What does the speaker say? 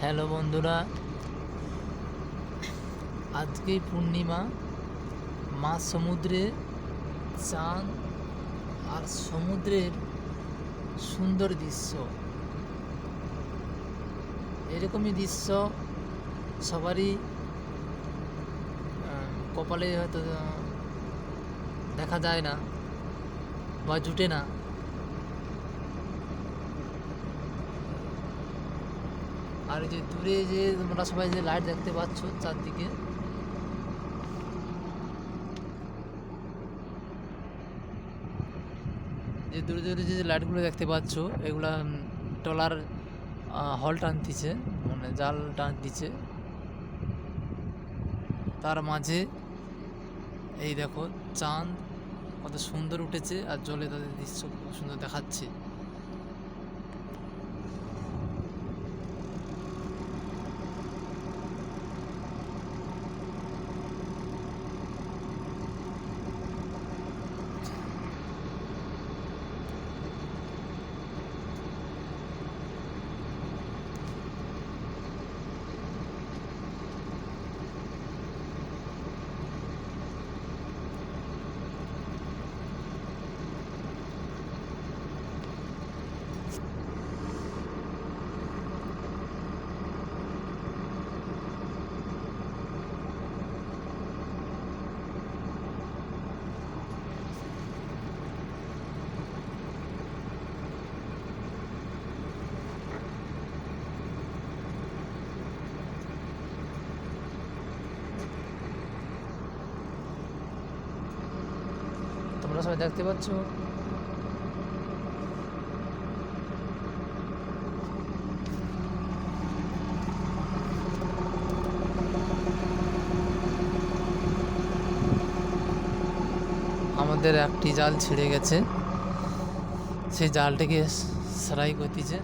Hello বন্ধুরা, আজকেই পূর্ণিমা, মা সমুদ্রে চাঁদ আর সমুদ্রের সুন্দর দৃশ্য। এরকমই দৃশ্য সবারই কপালে হয়তো দেখা যায় না বা জুটে না। আর যে দূরে যে তোমরা সবাই যে লাইট দেখতে পাচ্ছ চারদিকে যে দূরে দূরে যে লাইটগুলো দেখতে পাচ্ছ এগুলা উম, ট্রলার হল টানতিছে মানে জাল টান দিচ্ছে তার মাঝে এই দেখো চাঁদ কত সুন্দর উঠেছে আর জলে তাদের দৃশ্য খুব সুন্দর দেখাচ্ছে। তোমরা সবাই দেখতে পাচ্ছ। আমাদের একটি জাল ছিঁড়ে গেছে। সেই জালটিকে সেলাই করতেছে।